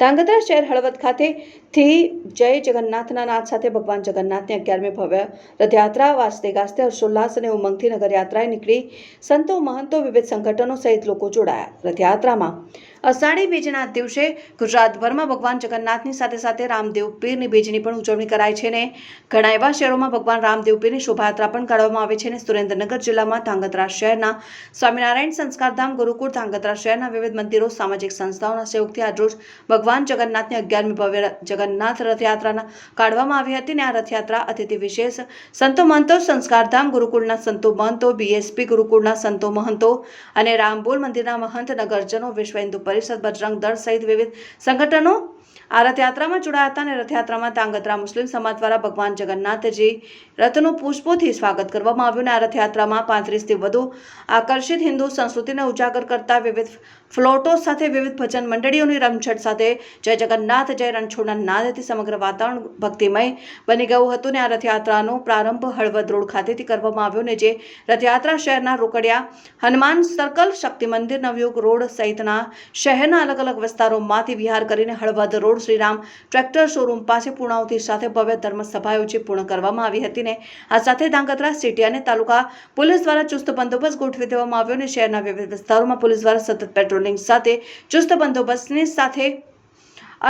ધાંગધ્રા શહેર હળવદ ખાતેથી જય જગન્નાથના નાદ સાથે ભગવાન જગન્નાથની અગિયારમી ભવ્ય રથયાત્રા, વાસ્તે ગાજતે હર્ષોલ્લાસ અને ઉમંગથી નગરયાત્રાએ નીકળી. સંતો, મહંતો વિવિધ સંગઠનો સહિત લોકો જોડાયા. રથયાત્રામાં અષાઢી બીજના દિવસે ગુજરાતભરમાં ભગવાન જગન્નાથની સાથે સાથે રામદેવ પીરની બીજની પણ ઉજવણી કરાય છે ને ઘણા એવા શહેરોમાં ભગવાન રામદેવ પીરની શોભાયાત્રા પણ કાઢવામાં આવે છે અને સુરેન્દ્રનગર જિલ્લામાં ધાંગધ્રા શહેરના સ્વામિનારાયણ સંસ્કારધામ ગુરુકુળ ધાંગધ્રા શહેરના વિવિધ મંદિરો, સામાજિક સંસ્થાઓના સહયોગથી આજરોજ ભગવાન જગન્નાથની અગિયારમી ભવ્ય જગન્નાથ રથયાત્રાના કાઢવામાં આવી હતી અને આ રથયાત્રા અતિથિ વિશેષ સંતો મહંતો સંસ્કારધામ ગુરુકુળના સંતો મહંતો બીએસપી ગુરુકુળના સંતો મહંતો અને રામબોલ મંદિરના મહંત નગરજનો વિશ્વ હિન્દુ પરિષદ બજરંગ દળ સહિત વિવિધ સંગઠનો આ રથયાત્રામાં જોડાયા હતા અને રથયાત્રામાં તાંગત્રા મુસ્લિમ સમાજ દ્વારા ભગવાન જગન્નાથજી રથનું પુષ્પોથી સ્વાગત કરવામાં આવ્યું અને આ રથયાત્રામાં પાંત્રીસથી વધુ આકર્ષિત હિન્દુ સંસ્કૃતિને ઉજાગર કરતા વિવિધ ફ્લોટો સાથે વિવિધ ભજન મંડળીઓની રમઝટ સાથે જય જગન્નાથ, જય રણછોડના નાદથી સમગ્ર વાતાવરણ ભક્તિમય બની ગયું હતું અને આ રથયાત્રાનો પ્રારંભ હળવદ રોડ ખાતેથી કરવામાં આવ્યો અને જે રથયાત્રા શહેરના રોકડિયા હનુમાન સર્કલ શક્તિ મંદિર, નવયુગ રોડ સહિતના શહેરના અલગ અલગ વિસ્તારોમાંથી વિહાર કરીને Halvad road Shriram tractor showroom પાસે પૂર્ણાવતી સાથે ભવ્ય ધર્મસભા યોજી પૂર્ણ કરવામાં આવી હતી ને આ સાથે ધાંગધ્રા સિટી અને તાલુકા પોલીસ દ્વારા ચુસ્ત બંદોબસ્ત ગોઠવી દેવામાં આવ્યો અને શહેરના વિવિધ વિસ્તારોમાં પોલીસ દ્વારા સતત પેટ્રોલિંગ સાથે ચુસ્ત બંદોબસ્તની સાથે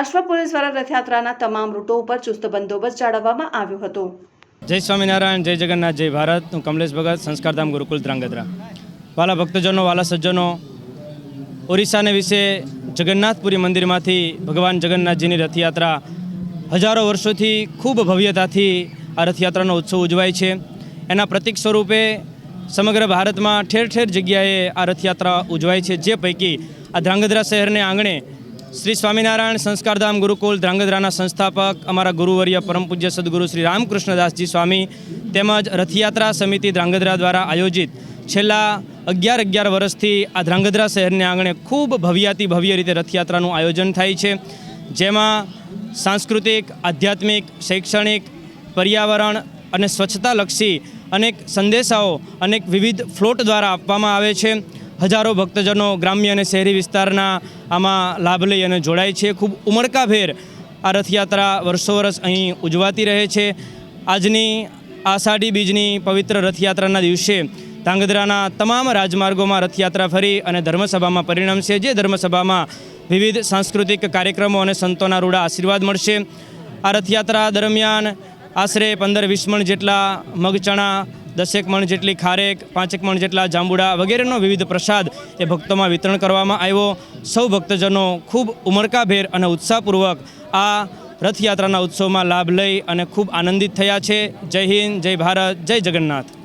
અશ્વ પોલીસ દ્વારા રથયાત્રાના તમામ રૂટો ઉપર ચુસ્ત બંદોબસ્ત જાળવવામાં આવ્યો હતો. જય સ્વામિનારાયણ, જય જગન્નાથ, જય ભારત. હું કમલેશ ભગત, સંસ્કારધામ ગુરુકુલ ધ્રાંગધ્રા વાલા ભક્તજનો, વાલા સજ્જનો ઓરિસ્સાને વિશે જગન્નાથપુરી મંદિરમાંથી ભગવાન જગન્નાથજીની રથયાત્રા હજારો વર્ષોથી ખૂબ ભવ્યતાથી આ રથયાત્રાનો ઉત્સવ ઉજવાય છે. એના પ્રતિક સ્વરૂપે સમગ્ર ભારતમાં ઠેર ઠેર જગ્યાએ આ રથયાત્રા ઉજવાય છે. જે પૈકી આ ધ્રાંગધ્રા શહેરને આંગણે શ્રી સ્વામિનારાયણ સંસ્કારધામ ગુરુકુલ, ધ્રાંગધ્રાના સંસ્થાપક, અમારા ગુરુવર્ય પરમ પૂજ્ય સદગુરુ શ્રી રામકૃષ્ણદાસજી સ્વામી તેમજ રથયાત્રા સમિતિ ધ્રાંગધ્રા દ્વારા આયોજિત છેલ્લા અગિયાર અગિયાર વર્ષથી આ ધ્રાંગધ્રા શહેરને આંગણે ખૂબ ભવ્યાતિ ભવ્ય રીતે રથયાત્રાનું આયોજન થાય છે. જેમાં સાંસ્કૃતિક, આધ્યાત્મિક, શૈક્ષણિક, પર્યાવરણ અને સ્વચ્છતાલક્ષી અનેક સંદેશાઓ, અનેક વિવિધ ફ્લોટ દ્વારા આપવામાં આવે છે. હજારો ભક્તજનો ગ્રામ્ય અને શહેરી વિસ્તારના આમાં લાભ લઈ અને જોડાય છે. ખૂબ ઉમળકાભેર આ રથયાત્રા વર્ષો વર્ષ અહીં ઉજવાતી રહે છે. આજની આષાઢી બીજની પવિત્ર રથયાત્રાના દિવસે ધાંગધ્રાના તમામ રાજમાર્ગોમાં રથયાત્રા ફરી અને ધર્મસભામાં પરિણમશે જે ધર્મસભામાં વિવિધ સાંસ્કૃતિક કાર્યક્રમો અને સંતોના રૂડા આશીર્વાદ મળશે. આ રથયાત્રા દરમિયાન આશરે પંદર વીસ મણ જેટલા મગચણા, દસેક મણ જેટલી ખારેક, પાંચેક મણ જેટલા જાંબુડા વગેરેનો વિવિધ પ્રસાદ એ ભક્તોમાં વિતરણ કરવામાં આવ્યો. સૌ ભક્તજનો ખૂબ ઉમળકાભેર અને ઉત્સાહપૂર્વક આ રથયાત્રાના ઉત્સવમાં લાભ લઈ અને ખૂબ આનંદિત થયા છે. જય હિન્દ, જય ભારત, જય જગન્નાથ.